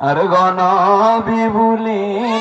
আর গণবি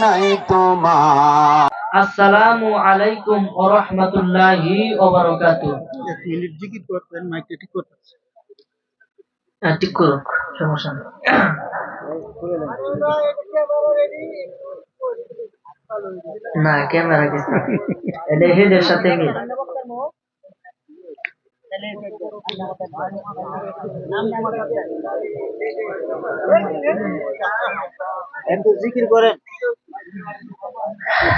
নাই তোমার। আসসালামু আলাইকুম ওয়া রাহমাতুল্লাহি ওয়া বারাকাতুহু। এক মিনিট জিকির করতেন মাইকটা ঠিক হ্যাঁ, ঠিক করুক সমস্যা নেই। না ক্যামেরা গেছে। এটা হেডের সাথে মিল জিকির করেন।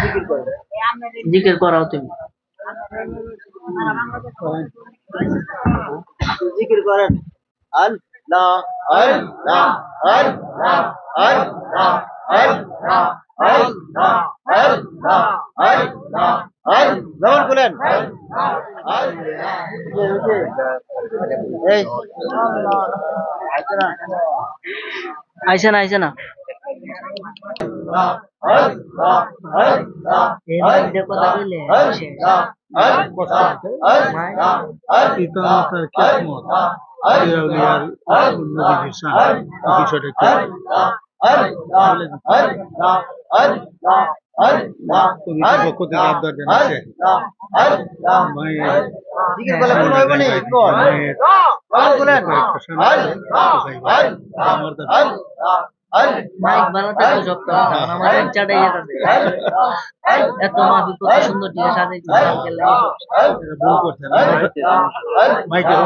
জিকির করেন। জিকির করাও তুমি। জিকির করেন। আল্লাহ আল্লাহ আল্লাহ বলেন এই আইসে না আইসে না যেমন বলেন এই আইসে না আইসে না বিষয়টা পক্ষ থেকে আবদার জানাচ্ছে মাইক বানাতে তো জব করা আমার চাটাই যেতে এত মাফি কত সুন্দর দিয়ে সাজাই ভুল করছেন মাইকের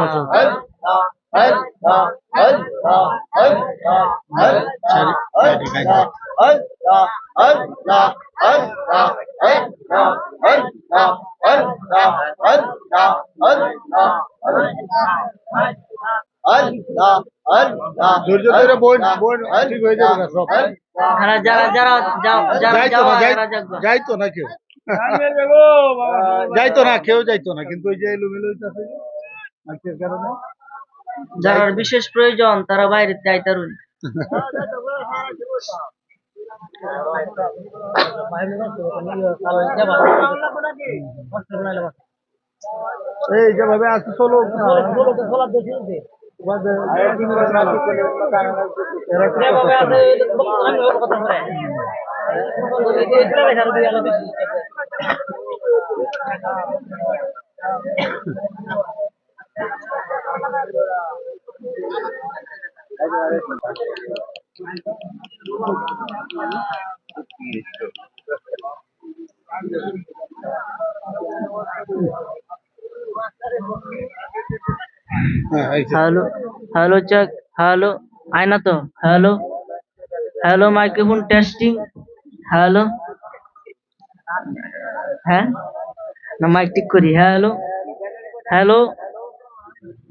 হয়ে যাইতো না কেউ যাইতো না কেউ যাইতো না কিন্তু ওই যে এলোমেলো মাইকের কারণে যারা বিশেষ প্রয়োজন তারা বাইরে যাইতারুন এই যেভাবে আছে চলো হ্যাঁ হ্যালো হ্যালো চেক, হ্যালো আয়না তো, hello hello microphone testing, hello হ্যাঁ না মাইক ঠিক করি, hello hello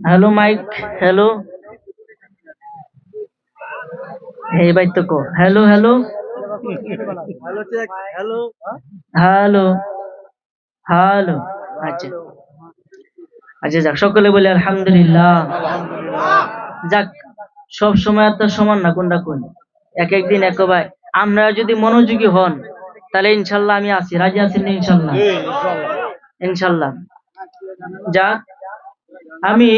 hello mic hello এই ভাই তো কো। Hello hello. Hello hello. আচ্ছা। আচ্ছা যাক সকলে বলি আলহামদুলিল্লাহ। যাক সব সময় তো সমান না কোনটা কোন। এক একদিন এক ভাই। আমরা যদি মনোযোগী হন তাহলে ইনশাল্লাহ আমি আছি। রাজি আছি না ইনশাল্লাহ? ইনশাল্লাহ। যাক আমি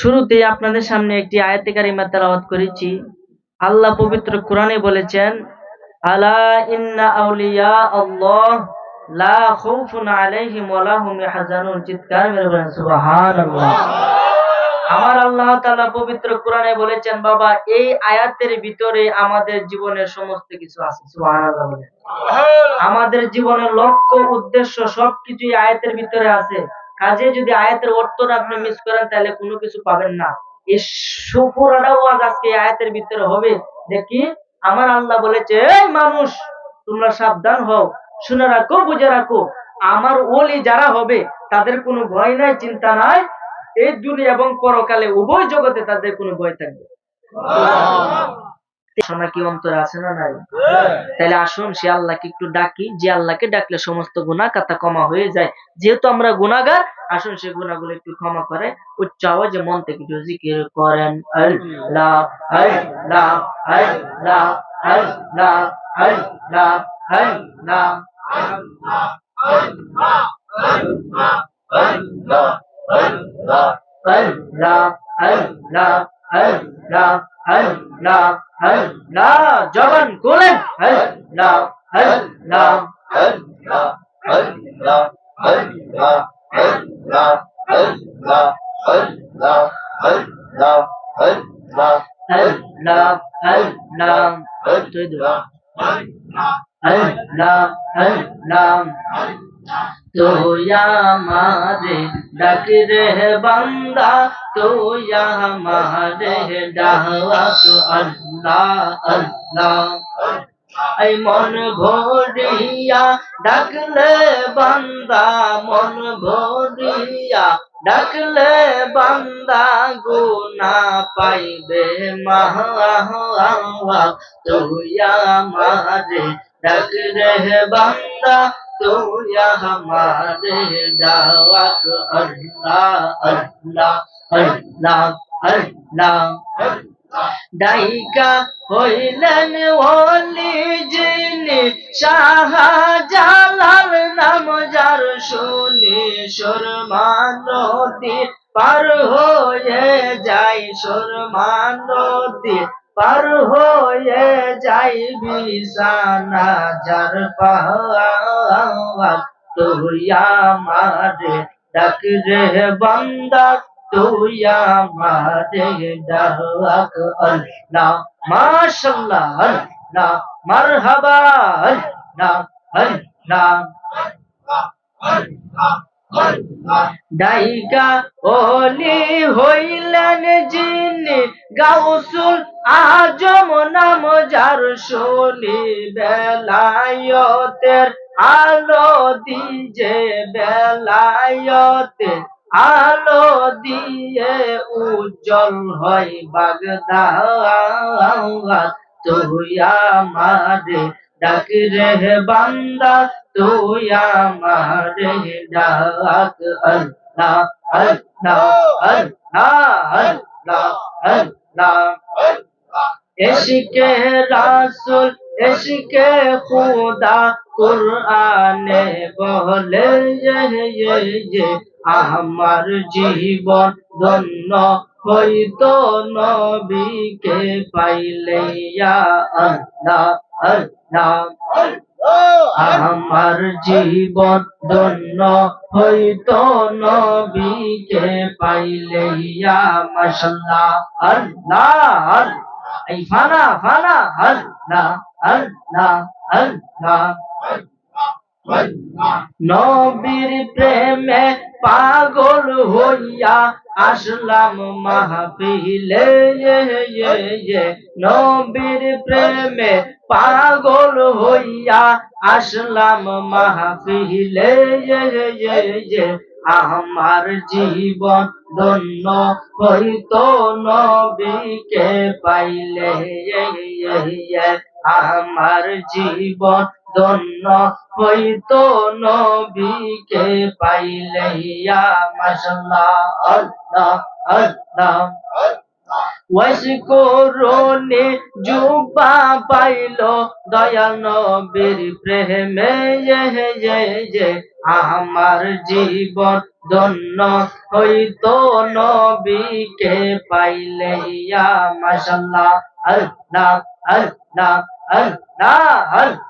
শুরুতে আপনাদের সামনে একটি আয়াতে কারিমা তেলাওয়াত করেছি। আল্লাহ পবিত্র কোরআনে বলেছেন আলা ইন্না আউলিয়া আল্লাহ লা খাউফুন আলাইহিম ওয়া লা ইয়াহজানুন। চিৎকার মেরে বলেন সুবহানাল্লাহ। আমার আল্লাহ তাআলা পবিত্র কোরআনে বলেছেন বাবা এই আয়াতের ভিতরে আমাদের জীবনের সমস্ত কিছু আছে। সুবহানাল্লাহ বলেন। আমাদের জীবনের লক্ষ্য উদ্দেশ্য সবকিছুই আয়াতের ভিতরে আছে। কাজে যদি আয়াতের অর্থটা আপনি মিস করেন তাহলে কোনো কিছু পাবেন না। এই সুপুরাটা ওয়াজ আজকে আয়াতের ভিতরে হবে। দেখি, আমার আল্লাহ বলেছে, এই মানুষ, তোমরা সাবধান হও, শুনে রাখো, বুঝে রাখো। আমার ওলি যারা হবে, তাদের কোনো ভয় নাই, চিন্তা নাই। এই দুনিয়া এবং পরকালে উভয় জগতে তাদের কোনো ভয় থাকবে শোনা কি অন্তরে আছে না নাই? তাহলে আসুন, সে আল্লাহকে একটু ডাকি। যে আল্লাহকে ডাকলে সমস্ত গুনাহ কাতা ক্ষমা হয়ে যায়। যেহেতু আমরা গুনাহগার, আসুন সে গুনাহগুলো একটু ক্ষমা করে। উচ্চ আওয়াজে মন থেকে একটু জিকির করেন। আল্লাহ আল্লাহ আল্লাহ আল্লাহ আল্লাহ আল্লাহ আল্লাহ আল্লাহ। আল্লাহ আল্লাহ আল্লাহ আল্লাহ আল্লাহ। না না জবান খোলেন না না Allah, Allah, Allah, Allah, Allah, আমারে ডাক রে বান্দা তুই ডাক আল্লাহ আল্লাহ। মন ভরিয়া, ডাকলে বান্দা, মন ভরিয়া, ডাকলে বান্দা গুনা পাইবে মাহা তুই আমারে ডাক রে বান্দা তুই আমারে ডাক আল্লাহ আল্লাহ আল্লাহ আল্লাহ ডাইকা হইলেন ওলি যিনি শাহজালাল নাম যার শুনি সুরমা নদী পার হয়ে যাই সুরমা নদী পার হয়ে যাই বিছানা, যার পাওয়া তুই আমারে ডাক রে বান্দা তুই আমারে ডাক আল্লাহ। মাশাআল্লাহ আল্লাহ। মারহাবা, আল্লাহ। আল্লাহ। ডাইকা ওলি হইলেন যিনি গাউসুল আজম নাম যার বেলায়তের আলো দিজে বেলায়তে আলো দিয়ে উজ্জ্বল হয় বাগদা তুই আমারে ডাক রে বান্দা, তুই আমারে ডাক। আল্লাহ আল্লাহ আল্লাহ আল্লাহ এশকে রাসুল, এশকে খুদা, কুরআনে বলে যে, আমার জীবন ধন্য হইতো নবীকে পাইলে। ইয়া আল্লাহ আমার জীবন ধন্য হইত নবীকে পাইলে ইয়া মাশাল্লাহ আল্লাহ এই ফানা ফানা আল্লাহ আল্লাহ আল্লাহ নবীর প্রেমে পাগল হইয়া আসলাম মাহফিলে। নবীর প্রেমে পাগল হইয়া আসলাম মাহফিলে। আমার জীবন ধন্য হইতো নবীকে পাইলে। আমার জীবন ধন্য হইতো নবীকে পাইলে মাশাআল্লাহ আল্লাহ আল্লাহ। ওয়াশকুরুনি জুবা পাইলো দয়াল নবীর প্রেমে আমার জীবন ধন্য হইতো নবীকে পাইলে ইয়া মাশাআল্লাহ আল্লাহ আল্লাহ আল্লাহ আল্লাহ।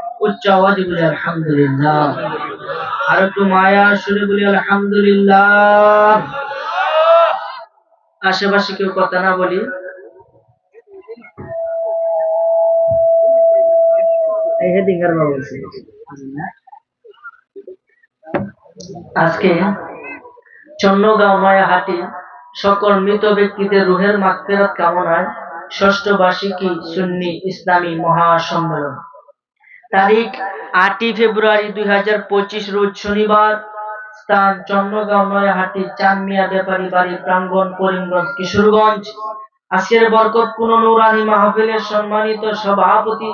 উচ্চ আওয়াজে বলি, আলহামদুলিল্লাহ। আর একটু মায়া সুরে বলি, আলহামদুলিল্লাহ। আশেপাশে কেউ কথা না বলি। আজকে চন্নগাঁও মায়াহাটি সকল মৃত ব্যক্তিদের রুহের মাগফিরাত কামনায় ষষ্ঠ বার্ষিকী সুন্নি ইসলামী মহাসম্মেলন। তারিখ আটই ফেব্রুয়ারি দুই হাজার পঁচিশ রোজ শনিবার। স্থান চন্দ্রগাঁও নয়াহাটি চানমিয়া ব্যাপারী বাড়ি প্রাঙ্গন করিমগঞ্জ কিশোরগঞ্জ। আজকের বরকতপূর্ণ নুরানি মাহফিলের সম্মানিত সভাপতি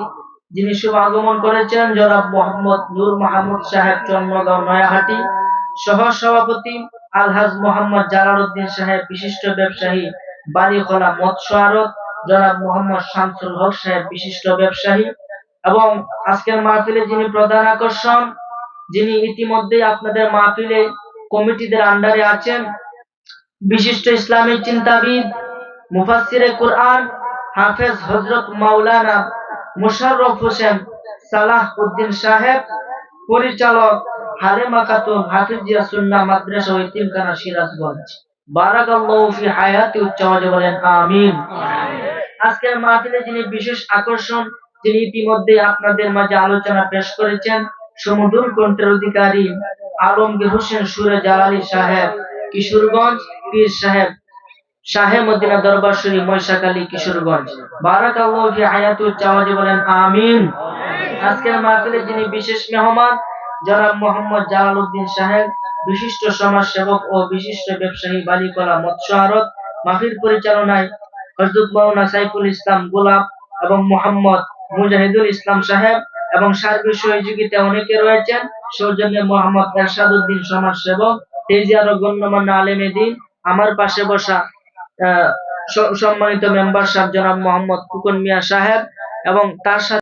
যিনি শুভ আগমন করেছেন, জনাব মোহাম্মদ নূর মাহমুদ সাহেব চন্নগাঁও নয়াহাটি। সহ সভাপতি আলহাজ মোহাম্মদ জালাল উদ্দিন সাহেব, বিশিষ্ট ব্যবসায়ী বাড়িখোলা মৎস্য আরত। জনাব মোহাম্মদ শামসুল হক সাহেব, বিশিষ্ট ব্যবসায়ী। এবং আজকের মাহফিলে যিনি প্রধান আকর্ষণ, যিনি ইতিমধ্যে আপনাদের মাহফিলে কমিটিদের আন্ডারে আছেন, বিশিষ্ট ইসলামিক চিন্তাবিদ, মুফাসসিরে কোরআন, হাফেজ হজরত মাওলানা মোশাররফ হোসেন সালাহ উদ্দিন সাহেব, পরিচালক হারেমা খাতুন হাফিজিয়া সুন্নাহ মাদ্রাসা ও ইতিমখানা সিরাজগঞ্জ। বারাকাল্লাহু ফি হায়াতি উচ্চ বলেন, আমিন। আজকের মাহফিলে যিনি বিশেষ আকর্ষণ যিনি ইতিমধ্যে আপনাদের মাঝে আলোচনা পেশ করেছেন সমুদুর কণ্ঠের অধিকারী আলমগীর হোসেন সুরে জালালী সাহেব, কিশোরগঞ্জ পীর সাহেব, শাহে মদিনা দরবার শরীফ মৈশাখালী কিশোরগঞ্জ। বারাকাল্লাহু ফি হায়াতুল চাওয়াজি বলেন, আমিন। আজকের মাহফিলে যিনি বিশেষ মেহমান, জনাব মোহাম্মদ জালালউদ্দিন সাহেব, বিশিষ্ট সমাজ সেবক ও বিশিষ্ট ব্যবসায়ী বালিকলা মৎস্য আরত মাহফিল পরিচালনায় হজরত মাওলানা সাইফুল ইসলাম গোলাপ এবং মোহাম্মদ মুজাহিদুল ইসলাম সাহেব এবং সার্বিক সহযোগিতা অনেকে রয়েছেন। সৌজন্য মোহাম্মদ এরশাদ উদ্দিন সমাজ সেবক তেজিয়ার গণ্যমান্য আলেমে দিন, আমার পাশে বসা সম্মানিত মেম্বার সাহেব জনাব মোহাম্মদ ফুকন মিয়া সাহেব এবং তার সাথে